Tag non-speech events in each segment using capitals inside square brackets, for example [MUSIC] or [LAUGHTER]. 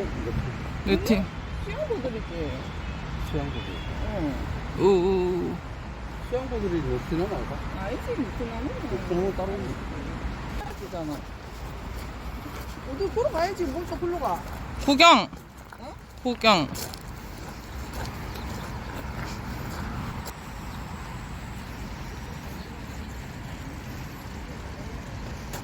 그, 네, 루팅? 루팅. 수영복들이지. 수영복이. 응. 우우. 수영복들이 루팅은 아닌가? 아니지, 루팅은. 루팅은 따로. 루팅잖아. 어디 걸어가야지, 뭘또 글로 가. 구경. 어? 구경.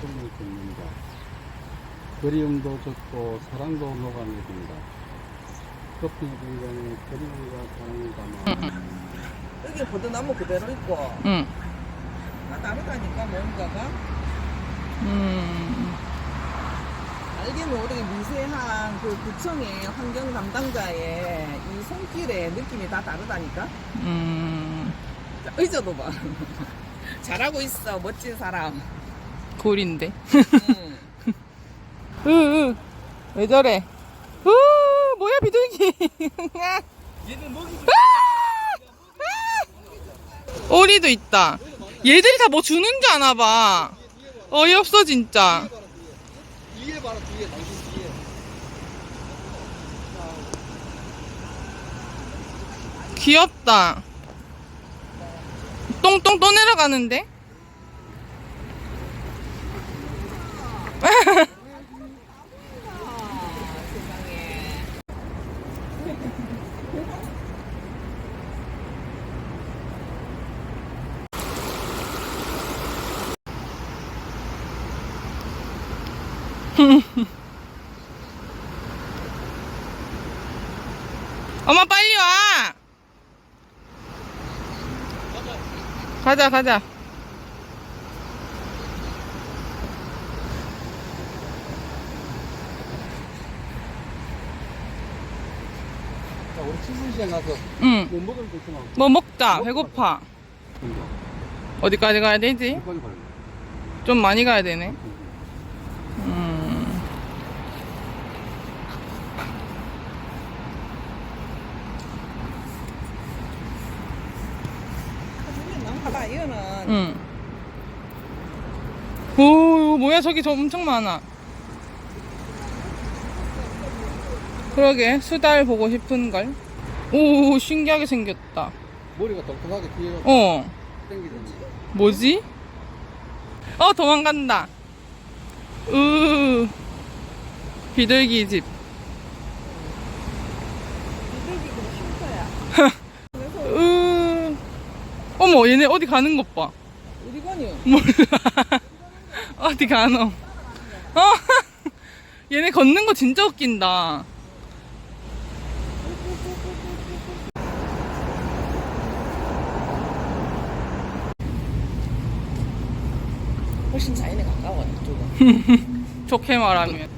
좀 있습니다. 그리움도 적고 사랑도 녹아내립니다. 커피 공간에 그리움과 사랑을 담아 여기 보드나무 그대로 있고 응. 나 다르다니까 뭔가가 음. 알게는 우리 미세한 그 구청의 환경 담당자의 이 손길의 느낌이 다 다르다니까 음. 자, 의자도 봐 [LAUGHS] 잘하고 있어 멋진 사람 골인데. 응. 으, 으. 왜 저래? 으, 뭐야, 비둘기. [LAUGHS] 얘는 먹이 오리도 있다. 얘들이 다 뭐 주는 줄 아나 봐. 어이없어, 진짜. 뒤에 봐라 뒤에 당신 뒤에 귀엽다. 똥똥 또 내려가는데? [LAUGHS] [LAUGHS] 엄마 빨리 와. 가자 가자. 자 우리 치즈시장 가서 응. 뭐 먹을 거 있구나 뭐 먹자. 배고파. 근데 어디까지 가야 되지? 여기까지 가야 돼 좀 많이 가야 되네. 음. 난 봐봐 이거는 응. 오, 뭐야, 저기 저 엄청 많아. 그러게, 수달 보고 싶은걸? 오, 신기하게 생겼다. 머리가 독특하게 뒤에 어, 땡기잖아 뭐지? 어, 도망간다. 으, 비둘기 집. 비둘기도 쉼터야 으, 어머, 얘네 어디 가는 것 봐. 어디 가니? 몰라. [LAUGHS] 어디 가노? 어? [LAUGHS] 얘네 걷는 거 진짜 웃긴다. 훨씬 자연에 가까워 이쪽은 [LAUGHS] 좋게 말하면.